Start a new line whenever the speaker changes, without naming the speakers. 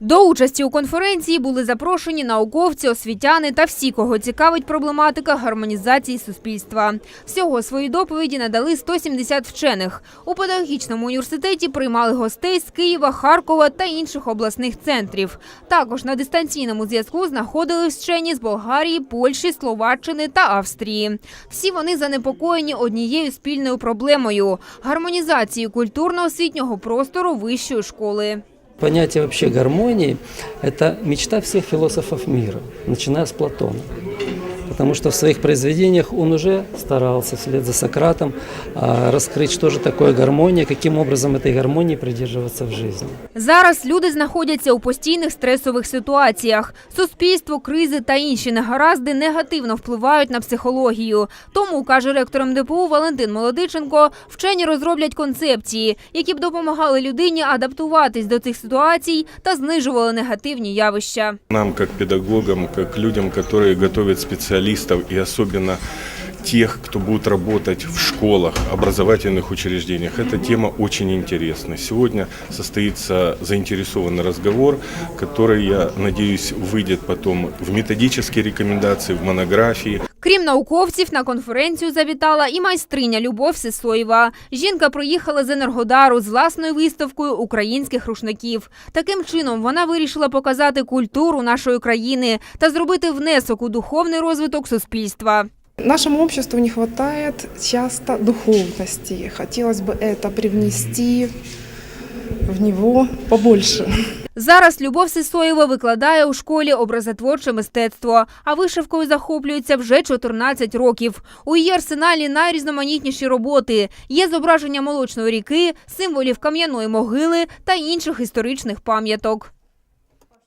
До участі у конференції були запрошені науковці, освітяни та всі, кого цікавить проблематика гармонізації суспільства. Всього свої доповіді надали 170 вчених. У педагогічному університеті приймали гостей з Києва, Харкова та інших обласних центрів. Також на дистанційному зв'язку знаходились вчені з Болгарії, Польщі, Словаччини та Австрії. Всі вони занепокоєні однією спільною проблемою гармонізацією культурно-освітнього простору вищої школи.
Понятие вообще гармонии – это мечта всех философов мира, начиная с Платона Потому что в своих произведениях он уже старался вслед за Сократом а, раскрыть, что же такое гармония, каким образом этой гармонии придерживаться в жизни.
Зараз люди знаходяться у постійних стресових ситуаціях. Суспільство, кризи та інші негаразди негативно впливають на психологію. Тому, каже ректор МДПУ Валентин Молодиченко, вчені розроблять концепції, які б допомагали людині адаптуватись до цих ситуацій та знижували негативні явища.
Нам, как педагогам, как людям, которые готовят специалистов и особенно тех, кто будет работать в школах, образовательных учреждениях, эта тема очень интересна. Сегодня состоится заинтересованный разговор, который, я надеюсь, выйдет потом в методические рекомендации, в монографии.
Крім науковців, на конференцію завітала і майстриня Любов Сисоєва. Жінка приїхала з Енергодару з власною виставкою українських рушників. Таким чином вона вирішила показати культуру нашої країни та зробити внесок у духовний розвиток суспільства.
Нашему обществу не хватает часто духовности. Хотелось бы это привнести в него побольше.
Зараз Любов Сисоєва викладає у школі образотворче мистецтво, а вишивкою захоплюється вже 14 років. У її арсеналі найрізноманітніші роботи. Є зображення молочної ріки, символів кам'яної могили та інших історичних пам'яток.